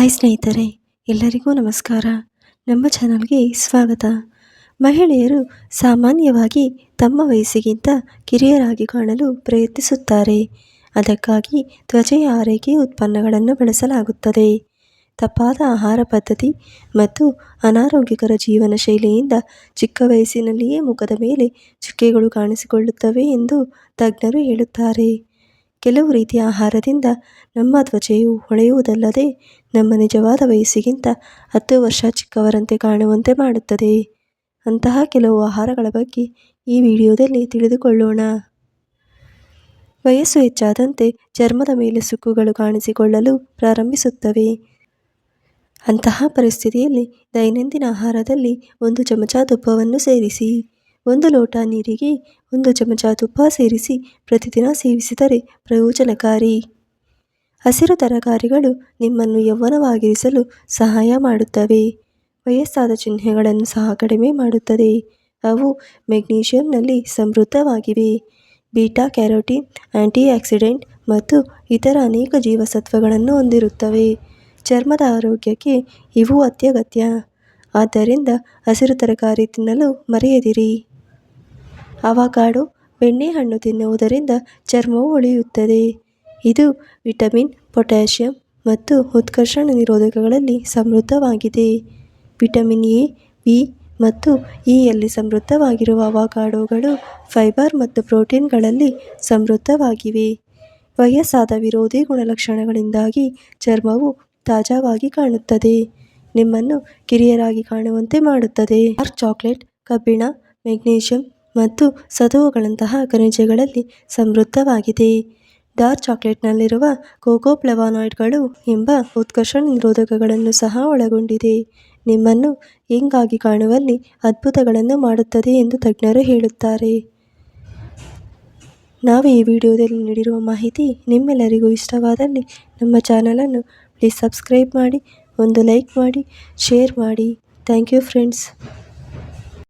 Hi ಸ್ನೇಹಿತರೆ, ಎಲ್ಲರಿಗೂ ನಮಸ್ಕಾರ. ನಮ್ಮ ಚಾನಲ್ಗೆ ಸ್ವಾಗತ. ಮಹಿಳೆಯರು ಸಾಮಾನ್ಯವಾಗಿ ತಮ್ಮ ವಯಸ್ಸಿಗಿಂತ ಕಿರಿಯರಾಗಿ ಕಾಣಲು ಪ್ರಯತ್ನಿಸುತ್ತಾರೆ. ಅದಕ್ಕಾಗಿ ತ್ವಚೆಯ ಆರೈಕೆ ಉತ್ಪನ್ನಗಳನ್ನು ಬಳಸಲಾಗುತ್ತದೆ. ತಪ್ಪಾದ ಆಹಾರ ಪದ್ಧತಿ ಮತ್ತು ಅನಾರೋಗ್ಯಕರ ಜೀವನ ಶೈಲಿಯಿಂದ ಚಿಕ್ಕ ವಯಸ್ಸಿನಲ್ಲಿಯೇ ಮುಖದ ಮೇಲೆ ಚುಕ್ಕೆಗಳು ಕಾಣಿಸಿಕೊಳ್ಳುತ್ತವೆ ಎಂದು ತಜ್ಞರು ಹೇಳುತ್ತಾರೆ. ಕೆಲವು ರೀತಿಯ ಆಹಾರದಿಂದ ನಮ್ಮ ತ್ವಚೆಯು ಹೊಳೆಯುವುದಲ್ಲದೆ ನಮ್ಮ ನಿಜವಾದ ವಯಸ್ಸಿಗಿಂತ ಹತ್ತು ವರ್ಷ ಚಿಕ್ಕವರಂತೆ ಕಾಣುವಂತೆ ಮಾಡುತ್ತದೆ. ಅಂತಹ ಕೆಲವು ಆಹಾರಗಳ ಬಗ್ಗೆ ಈ ವಿಡಿಯೋದಲ್ಲಿ ತಿಳಿದುಕೊಳ್ಳೋಣ. ವಯಸ್ಸು ಹೆಚ್ಚಾದಂತೆ ಚರ್ಮದ ಮೇಲೆ ಸುಕ್ಕುಗಳು ಕಾಣಿಸಿಕೊಳ್ಳಲು ಪ್ರಾರಂಭಿಸುತ್ತವೆ. ಅಂತಹ ಪರಿಸ್ಥಿತಿಯಲ್ಲಿ ದೈನಂದಿನ ಆಹಾರದಲ್ಲಿ ಒಂದು ಚಮಚ ತುಪ್ಪವನ್ನು ಸೇರಿಸಿ. ಒಂದು ಲೋಟ ನೀರಿಗೆ ಒಂದು ಚಮಚ ತುಪ್ಪ ಸೇರಿಸಿ ಪ್ರತಿದಿನ ಸೇವಿಸಿದರೆ ಪ್ರಯೋಜನಕಾರಿ. ಹಸಿರು ತರಕಾರಿಗಳು ನಿಮ್ಮನ್ನು ಯೌವನವಾಗಿರಿಸಲು ಸಹಾಯ ಮಾಡುತ್ತವೆ. ವಯಸ್ಸಾದ ಚಿಹ್ನೆಗಳನ್ನು ಸಹ ಕಡಿಮೆ ಮಾಡುತ್ತದೆ. ಅವು ಮೆಗ್ನೀಷಿಯಂನಲ್ಲಿ ಸಮೃದ್ಧವಾಗಿವೆ. ಬೀಟಾ ಕ್ಯಾರೋಟಿನ್ ಆ್ಯಂಟಿ ಆಕ್ಸಿಡೆಂಟ್ ಮತ್ತು ಇತರ ಅನೇಕ ಜೀವಸತ್ವಗಳನ್ನು ಹೊಂದಿರುತ್ತವೆ. ಚರ್ಮದ ಆರೋಗ್ಯಕ್ಕೆ ಇವು ಅತ್ಯಗತ್ಯ. ಆದ್ದರಿಂದ ಹಸಿರು ತರಕಾರಿ ತಿನ್ನಲು ಮರೆಯದಿರಿ. ಅವಕಾಡೊ ಬೆಣ್ಣೆಹಣ್ಣು ತಿನ್ನುವುದರಿಂದ ಚರ್ಮವು ಹೊಳೆಯುತ್ತದೆ ಇದು ವಿಟಮಿನ್, ಪೊಟ್ಯಾಷಿಯಂ ಮತ್ತು ಉತ್ಕರ್ಷಣ ನಿರೋಧಕಗಳಲ್ಲಿ ಸಮೃದ್ಧವಾಗಿದೆ. ವಿಟಮಿನ್ ಎ, ಬಿ ಮತ್ತು ಇಯಲ್ಲಿ ಸಮೃದ್ಧವಾಗಿರುವ ಅವಕಾಡೊಗಳು ಫೈಬರ್ ಮತ್ತು ಪ್ರೋಟೀನ್ಗಳಲ್ಲಿ ಸಮೃದ್ಧವಾಗಿವೆ. ವಯಸ್ಸಾದ ವಿರೋಧಿ ಗುಣಲಕ್ಷಣಗಳಿಂದಾಗಿ ಚರ್ಮವು ತಾಜಾವಾಗಿ ಕಾಣುತ್ತದೆ. ನಿಮ್ಮನ್ನು ಕಿರಿಯರಾಗಿ ಕಾಣುವಂತೆ ಮಾಡುತ್ತದೆ. ಡಾರ್ಕ್ ಚಾಕ್ಲೇಟ್, ಕಬ್ಬಿಣ, ಮೆಗ್ನೀಷಿಯಂ ಮತ್ತು ಸತುವುಗಳಂತಹ ಖನಿಜಗಳಲ್ಲಿ ಸಮೃದ್ಧವಾಗಿದೆ. ಡಾರ್ಕ್ ಚಾಕ್ಲೇಟ್ನಲ್ಲಿರುವ ಕೋಕೋ ಪ್ಲವಾನಾಯ್ಡ್ಗಳು ಎಂಬ ಉತ್ಕರ್ಷಣ ನಿರೋಧಕಗಳನ್ನು ಸಹ ಒಳಗೊಂಡಿದೆ. ನಿಮ್ಮನ್ನು ಯಂಗ್ ಆಗಿ ಕಾಣುವಲ್ಲಿ ಅದ್ಭುತಗಳನ್ನು ಮಾಡುತ್ತದೆ ಎಂದು ತಜ್ಞರು ಹೇಳುತ್ತಾರೆ. ನಾವು ಈ ವಿಡಿಯೋದಲ್ಲಿ ನೀಡಿರುವ ಮಾಹಿತಿ ನಿಮ್ಮೆಲ್ಲರಿಗೂ ಇಷ್ಟವಾದಲ್ಲಿ ನಮ್ಮ ಚಾನಲನ್ನು ಪ್ಲೀಸ್ ಸಬ್ಸ್ಕ್ರೈಬ್ ಮಾಡಿ, ಒಂದು ಲೈಕ್ ಮಾಡಿ, ಶೇರ್ ಮಾಡಿ. Thank you friends.